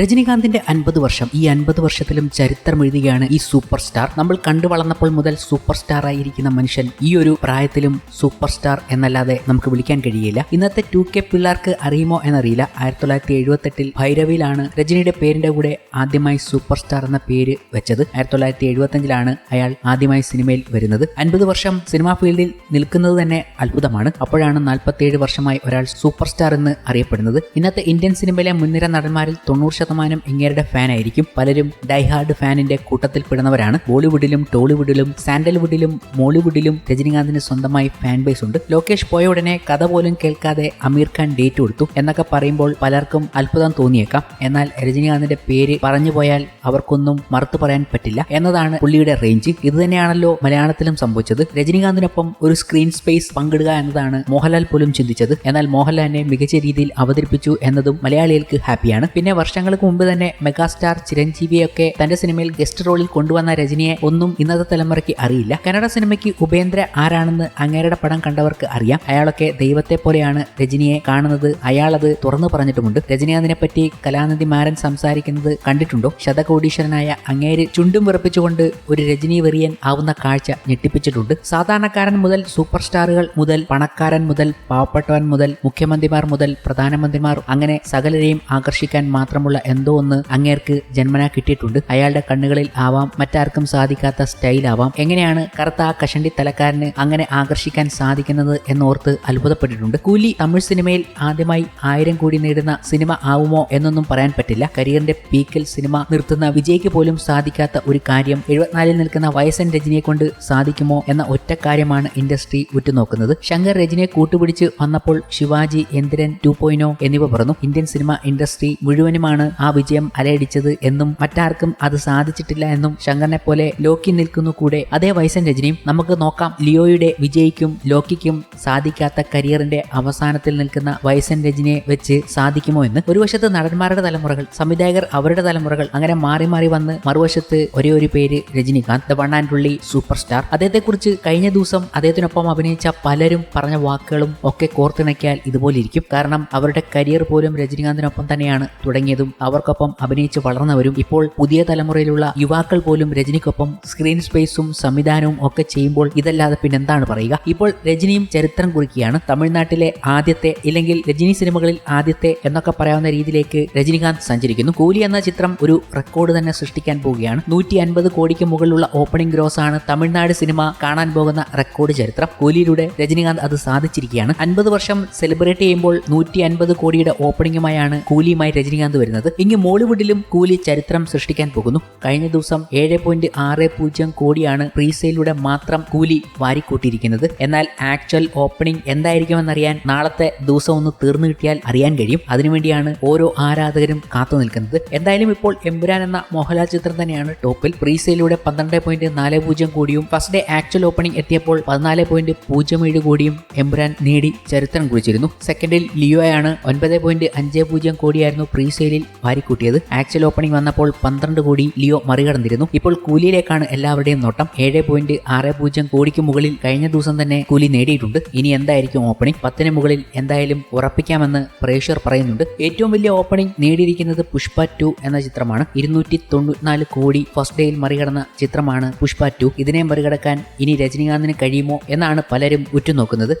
രജനീകാന്തിന്റെ അൻപത് വർഷം ഈ അൻപത് വർഷത്തിലും ചരിത്രം എഴുതുകയാണ് ഈ സൂപ്പർ സ്റ്റാർ നമ്മൾ കണ്ടു വളർന്നപ്പോൾ മുതൽ സൂപ്പർ സ്റ്റാർ ആയിരിക്കുന്ന മനുഷ്യൻ ഈ ഒരു പ്രായത്തിലും സൂപ്പർ സ്റ്റാർ എന്നല്ലാതെ നമുക്ക് വിളിക്കാൻ കഴിയില്ല. ഇന്നത്തെ ടു കെ പിള്ളേർക്ക് അറിയുമോ എന്നറിയില്ല. ആയിരത്തി തൊള്ളായിരത്തി എഴുപത്തെട്ടിൽ ഭൈരവിയിലാണ് രജനിയുടെ പേരിന്റെ കൂടെ ആദ്യമായി സൂപ്പർ സ്റ്റാർ എന്ന പേര് വെച്ചത്. ആയിരത്തി തൊള്ളായിരത്തി എഴുപത്തഞ്ചിലാണ് അയാൾ ആദ്യമായി സിനിമയിൽ വരുന്നത്. അൻപത് വർഷം സിനിമാ ഫീൽഡിൽ നിൽക്കുന്നത് തന്നെ അത്ഭുതമാണ്. അപ്പോഴാണ് നാൽപ്പത്തിയേഴ് വർഷമായി ഒരാൾ സൂപ്പർ സ്റ്റാർ എന്ന് അറിയപ്പെടുന്നത്. ഇന്നത്തെ ഇന്ത്യൻ സിനിമയിലെ മുൻനിര നടന്മാരിൽ തൊണ്ണൂറ് ശതമാനം ഇങ്ങേരുടെ ഫാൻ ആയിരിക്കും പലരും ഡൈഹാർഡ് ഫാനിന്റെ കൂട്ടത്തിൽ പെടുന്നവരാണ് ബോളിവുഡിലും ടോളിവുഡിലും സാൻഡൽവുഡിലും മോളിവുഡിലും രജനീകാന്തിന് സ്വന്തമായി ഫാൻ ബേസ് ഉണ്ട്. ലോകേഷ് പോയ ഉടനെ കഥ പോലും കേൾക്കാതെ അമീർ ഖാൻ ഡേറ്റ് കൊടുത്തു എന്നൊക്കെ പറയുമ്പോൾ പലർക്കും അത്ഭുതം തോന്നിയേക്കാം. എന്നാൽ രജനീകാന്തിന്റെ പേര് പറഞ്ഞു പോയാൽ അവർക്കൊന്നും മറുത്തു പറയാൻ പറ്റില്ല എന്നതാണ് പുള്ളിയുടെ റേഞ്ച്. ഇത് തന്നെയാണല്ലോ മലയാളത്തിലും സംഭവിച്ചത്. രജനീകാന്തിനൊപ്പം ഒരു സ്ക്രീൻ സ്പേസ് പങ്കിടുക എന്നതാണ് മോഹൻലാൽ പോലും ചിന്തിച്ചത്. എന്നാൽ മോഹൻലാലിനെ മികച്ച രീതിയിൽ അവതരിപ്പിച്ചു എന്നതും മലയാളികൾക്ക് ഹാപ്പിയാണ്. പിന്നെ വർഷങ്ങൾക്ക് മുമ്പ് തന്നെ മെഗാസ്റ്റാർ ചിരഞ്ജീവിയൊക്കെ തന്റെ സിനിമയിൽ ഗസ്റ്റ് റോളിൽ കൊണ്ടുവന്ന രജനിയെ ഒന്നും ഇന്നത്തെ തലമുറയ്ക്ക് അറിയില്ല. കന്നഡ സിനിമയ്ക്ക് ഉപേന്ദ്ര ആരാണെന്ന് അങ്ങേരുടെ പടം കണ്ടവർക്ക് അറിയാം. അയാളൊക്കെ ദൈവത്തെ പോലെയാണ് രജനിയെ കാണുന്നത്. അയാളത് തുറന്നു പറഞ്ഞിട്ടുമുണ്ട്. രജനി അതിനെപ്പറ്റി കലാനിധി മാരൻ സംസാരിക്കുന്നത് കണ്ടിട്ടുണ്ടോ? ശതകോടീശ്വരനായ അങ്ങേര് ചുണ്ടും വിറപ്പിച്ചുകൊണ്ട് ഒരു രജനി വെറിയൻ ആവുന്ന കാഴ്ച ഞെട്ടിപ്പിച്ചിട്ടുണ്ട്. സാധാരണക്കാരൻ മുതൽ സൂപ്പർ സ്റ്റാറുകൾ മുതൽ പണക്കാരൻ മുതൽ പാവപ്പെട്ടവൻ മുതൽ മുഖ്യമന്ത്രിമാർ മുതൽ പ്രധാനമന്ത്രിമാർ അങ്ങനെ സകലരെയും ആകർഷിക്കാൻ മാത്രമുള്ള എന്തോ ഒന്ന് അങ്ങേർക്ക് ജന്മനാ കിട്ടിയിട്ടുണ്ട്. അയാളുടെ കണ്ണുകളിൽ ആവാം മറ്റാർക്കും സാധിക്കാത്ത സ്റ്റൈലാവാം. എങ്ങനെയാണ് കറുത്ത ആ കഷണ്ടി തലക്കാരന് അങ്ങനെ ആകർഷിക്കാൻ സാധിക്കുന്നത് എന്നോർത്ത് അത്ഭുതപ്പെട്ടിട്ടുണ്ട്. കൂലി തമിഴ് സിനിമയിൽ ആദ്യമായി ആയിരം കോടി നേടുന്ന സിനിമ ആവുമോ എന്നൊന്നും പറയാൻ പറ്റില്ല. കരിയറിന്റെ പീക്കിൽ സിനിമ നിർത്തുന്ന വിജയ്ക്ക് പോലും സാധിക്കാത്ത ഒരു കാര്യം എഴുപത്തിനാലിൽ നിൽക്കുന്ന വയസ്സൻ രജനിയെ കൊണ്ട് സാധിക്കുമോ എന്ന ഒറ്റ കാര്യമാണ് ഇൻഡസ്ട്രി ഉറ്റുനോക്കുന്നത്. ശങ്കർ രജനിയെ കൂട്ടുപിടിച്ച് വന്നപ്പോൾ ശിവാജി എന്തിരൻ ടു പോയിനോ എന്നിവ പറഞ്ഞു. ഇന്ത്യൻ സിനിമ ഇൻഡസ്ട്രി മുഴുവനുമാണ് ആ വിജയം അലയടിച്ചത് എന്നും മറ്റാർക്കും അത് സാധിച്ചിട്ടില്ല എന്നും ശങ്കറിനെ പോലെ ലോക്കി നിൽക്കുന്നു കൂടെ അതേ വയസ്സൻ രജനിയും നമുക്ക് നോക്കാം ലിയോയുടെ വിജയിക്കും ലോക്കിക്കും സാധിക്കാത്ത കരിയറിന്റെ അവസാനത്തിൽ നിൽക്കുന്ന വയസ്സൻ രജനിയെ വെച്ച് സാധിക്കുമോ എന്ന്. ഒരു വശത്ത് നടന്മാരുടെ തലമുറകൾ സംവിധായകർ അവരുടെ തലമുറകൾ അങ്ങനെ മാറി മാറി വന്ന് മറുവശത്ത് ഒരേ ഒരു പേര് Rajinikanth one and only superstar. അദ്ദേഹത്തെക്കുറിച്ച് കഴിഞ്ഞ ദിവസം അദ്ദേഹത്തിനൊപ്പം അഭിനയിച്ച പലരും പറഞ്ഞ വാക്കുകളും ഒക്കെ കോർത്തിണക്കിയാൽ ഇതുപോലെ ഇരിക്കും. കാരണം അവരുടെ കരിയർ പോലും രജനികാന്തിനൊപ്പം തന്നെയാണ് തുടങ്ങിയതും. അവർക്കൊപ്പം അഭിനയിച്ച് വളർന്നവരും ഇപ്പോൾ പുതിയ തലമുറയിലുള്ള യുവാക്കൾ പോലും രജനിക്കൊപ്പം സ്ക്രീൻ സ്പേസും സംവിധാനവും ഒക്കെ ചെയ്യുമ്പോൾ ഇതല്ലാതെ പിന്നെന്താണ് പറയുക? ഇപ്പോൾ രജനിയും ചരിത്രം കുറിക്കുകയാണ്. തമിഴ്നാട്ടിലെ ആദ്യത്തെ ഇല്ലെങ്കിൽ രജനി സിനിമകളിൽ ആദ്യത്തെ എന്നൊക്കെ പറയാവുന്ന രീതിയിലേക്ക് രജനികാന്ത് സഞ്ചരിക്കുന്നു. കൂലി എന്ന ചിത്രം ഒരു റെക്കോർഡ് തന്നെ സൃഷ്ടിക്കാൻ പോവുകയാണ്. നൂറ്റി അൻപത് കോടിക്ക് മുകളിലുള്ള ഓപ്പണിംഗ് ഗ്രോസ് ആണ് തമിഴ്നാട് സിനിമ കാണാൻ പോകുന്ന റെക്കോർഡ് ചരിത്രം. കൂലിയിലൂടെ രജനികാന്ത് അത് സാധിച്ചിരിക്കുകയാണ്. അൻപത് വർഷം സെലിബ്രേറ്റ് ചെയ്യുമ്പോൾ നൂറ്റി അൻപത് കോടിയുടെ ഓപ്പണിംഗുമായാണ് കൂലിയുമായി രജനികാന്ത് വരുന്നത്. ഇങ്ങ് മോളിവുഡിലും കൂലി ചരിത്രം സൃഷ്ടിക്കാൻ പോകുന്നു. കഴിഞ്ഞ ദിവസം ഏഴ് പോയിന്റ് ആറ് പൂജ്യം കോടിയാണ് പ്രീസെയിലൂടെ മാത്രം കൂലി വാരിക്കൂട്ടിയിരിക്കുന്നത്. എന്നാൽ ആക്ച്വൽ ഓപ്പണിംഗ് എന്തായിരിക്കുമെന്നറിയാൻ നാളത്തെ ദിവസം ഒന്ന് തീർന്നു കിട്ടിയാൽ അറിയാൻ കഴിയും. അതിനുവേണ്ടിയാണ് ഓരോ ആരാധകരും കാത്തു നിൽക്കുന്നത്. എന്തായാലും ഇപ്പോൾ എമ്പുരാൻ എന്ന മോഹൻലാൽ ചിത്രം തന്നെയാണ് ടോപ്പിൽ. പ്രീസെയിലൂടെ പന്ത്രണ്ട് പോയിന്റ് നാല് പൂജ്യം കോടിയും ഫസ്റ്റ് ഡേ ആക്ച്വൽ ഓപ്പണിംഗ് എത്തിയപ്പോൾ പതിനാല് പോയിന്റ് പൂജ്യം ഏഴ് കോടിയും എമ്പുരാൻ നേടി ചരിത്രം കുറിച്ചിരുന്നു. സെക്കൻഡിൽ ലിയോയാണ് ഒൻപത് പോയിന്റ് അഞ്ച് പൂജ്യം കോടിയായിരുന്നു പ്രീസെയിലിൽ വാരിക്കൂട്ടിയത്. ആക്ച്വൽ ഓപ്പണിംഗ് വന്നപ്പോൾ പന്ത്രണ്ട് കോടി ലിയോ മറികടന്നിരുന്നു. ഇപ്പോൾ കൂലിയിലേക്കാണ് എല്ലാവരുടെയും നോട്ടം. ഏഴ് പോയിന്റ് ആറ് പൂജ്യം കോടിക്ക് മുകളിൽ കഴിഞ്ഞ ദിവസം തന്നെ കൂലി നേടിയിട്ടുണ്ട്. ഇനി എന്തായിരിക്കും ഓപ്പണിംഗ് പത്തിന് മുകളിൽ എന്തായാലും ഉറപ്പിക്കാമെന്ന് പ്രേക്ഷകർ പറയുന്നുണ്ട്. ഏറ്റവും വലിയ ഓപ്പണിംഗ് നേടിയിരിക്കുന്നത് പുഷ്പ ടു എന്ന ചിത്രമാണ്. ഇരുന്നൂറ്റി തൊണ്ണൂറ്റിനാല് കോടി ഫസ്റ്റ് ഡേയിൽ മറികടന്ന ചിത്രമാണ് പുഷ്പ ടു. ഇതിനെ മറികടക്കാൻ ഇനി രജനീകാന്തിന് കഴിയുമോ എന്നാണ് പലരും ഉറ്റുനോക്കുന്നത്.